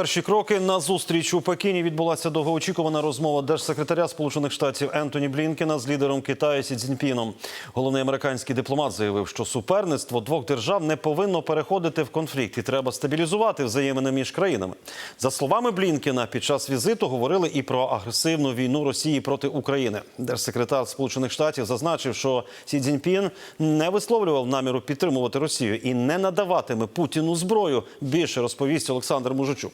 Перші кроки на зустріч у Пекіні відбулася довгоочікувана розмова держсекретаря Сполучених Штатів Ентоні Блінкена з лідером Китаю Сі Цзіньпіном. Головний американський дипломат заявив, що суперництво двох держав не повинно переходити в конфлікт і треба стабілізувати взаємини між країнами. За словами Блінкена, під час візиту говорили і про агресивну війну Росії проти України. Держсекретар Сполучених Штатів зазначив, що Сі Цзіньпін не висловлював наміру підтримувати Росію і не надаватиме Путіну зброю. Більше розповість Олександр Мужичук.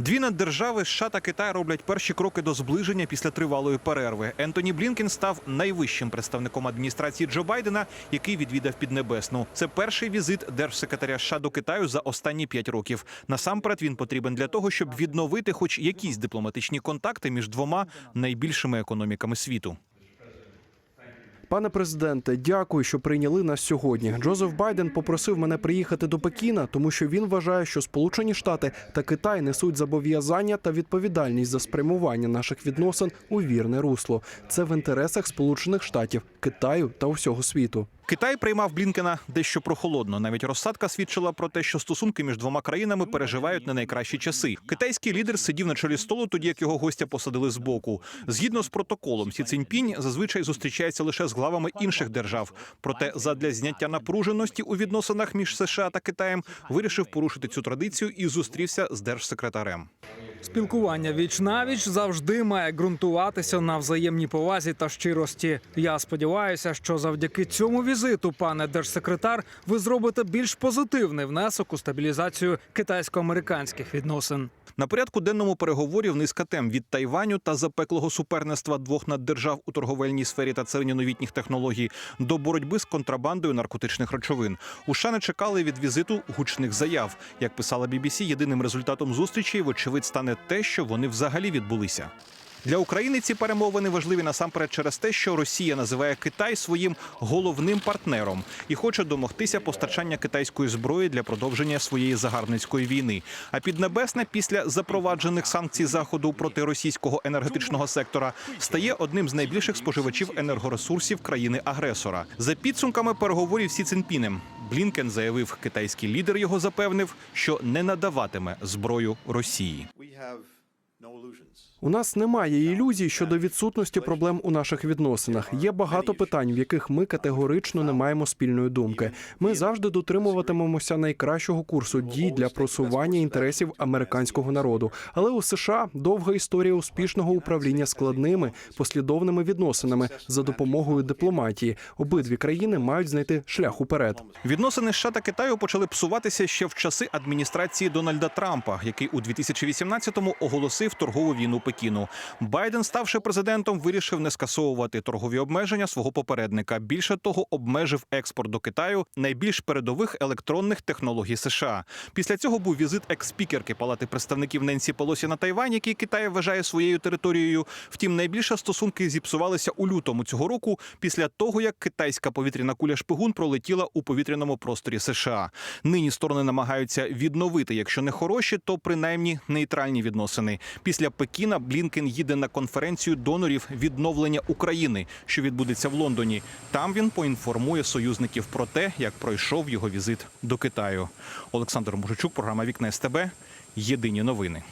Дві наддержави США та Китай роблять перші кроки до зближення після тривалої перерви. Ентоні Блінкен став найвищим представником адміністрації Джо Байдена, який відвідав Піднебесну. Це перший візит держсекретаря США до Китаю за останні п'ять років. Насамперед він потрібен для того, щоб відновити хоч якісь дипломатичні контакти між двома найбільшими економіками світу. Пане президенте, дякую, що прийняли нас сьогодні. Джозеф Байден попросив мене приїхати до Пекіна, тому що він вважає, що Сполучені Штати та Китай несуть зобов'язання та відповідальність за спрямування наших відносин у вірне русло. Це в інтересах Сполучених Штатів, Китаю та усього світу. Китай приймав Блінкена дещо прохолодно. Навіть розсадка свідчила про те, що стосунки між двома країнами переживають не найкращі часи. Китайський лідер сидів на чолі столу, тоді як його гостя посадили збоку. Згідно з протоколом, Сі Циньпінь зазвичай зустрічається лише з главами інших держав. Проте, задля зняття напруженості у відносинах між США та Китаєм, вирішив порушити цю традицію і зустрівся з держсекретарем. Спілкування віч навіч завжди має ґрунтуватися на взаємній повазі та щирості. Я сподіваюся, що завдяки цьому візиту, пане держсекретар, ви зробите більш позитивний внесок у стабілізацію китайсько-американських відносин. На порядку денному переговорів низка тем від Тайваню та запеклого суперництва двох наддержав у торговельній сфері та царині новітніх технологій до боротьби з контрабандою наркотичних речовин. У США не чекали від візиту гучних заяв. Як писала BBC, єдиним результатом зустрічі, вочевидь, стане те, що вони взагалі відбулися. Для України ці перемовини важливі насамперед через те, що Росія називає Китай своїм головним партнером і хоче домогтися постачання китайської зброї для продовження своєї загарбницької війни. А Піднебесна після запроваджених санкцій заходу проти російського енергетичного сектора стає одним з найбільших споживачів енергоресурсів країни-агресора. За підсумками переговорів Сі Цинпінем, Блінкен заявив, китайський лідер його запевнив, що не надаватиме зброю Росії. У нас немає ілюзій щодо відсутності проблем у наших відносинах. Є багато питань, в яких ми категорично не маємо спільної думки. Ми завжди дотримуватимемося найкращого курсу дій для просування інтересів американського народу. Але у США довга історія успішного управління складними послідовними відносинами за допомогою дипломатії. Обидві країни мають знайти шлях уперед. Відносини США та Китаю почали псуватися ще в часи адміністрації Дональда Трампа, який у 2018-му оголосив торгову війну Пекіну. Байден, ставши президентом, вирішив не скасовувати торгові обмеження свого попередника. Більше того, обмежив експорт до Китаю найбільш передових електронних технологій США. Після цього був візит екс-спікерки Палати представників Ненсі Полосі на Тайвань, який Китай вважає своєю територією. Втім, найбільше стосунки зіпсувалися у лютому цього року, після того як китайська повітряна куля шпигун пролетіла у повітряному просторі США. Нині сторони намагаються відновити, якщо не хороші, то принаймні нейтральні відносини. Після Пекіна Блінкен їде на конференцію донорів відновлення України, що відбудеться в Лондоні. Там він поінформує союзників про те, як пройшов його візит до Китаю. Олександр Мужичук, програма Вікне СТБ. Єдині новини.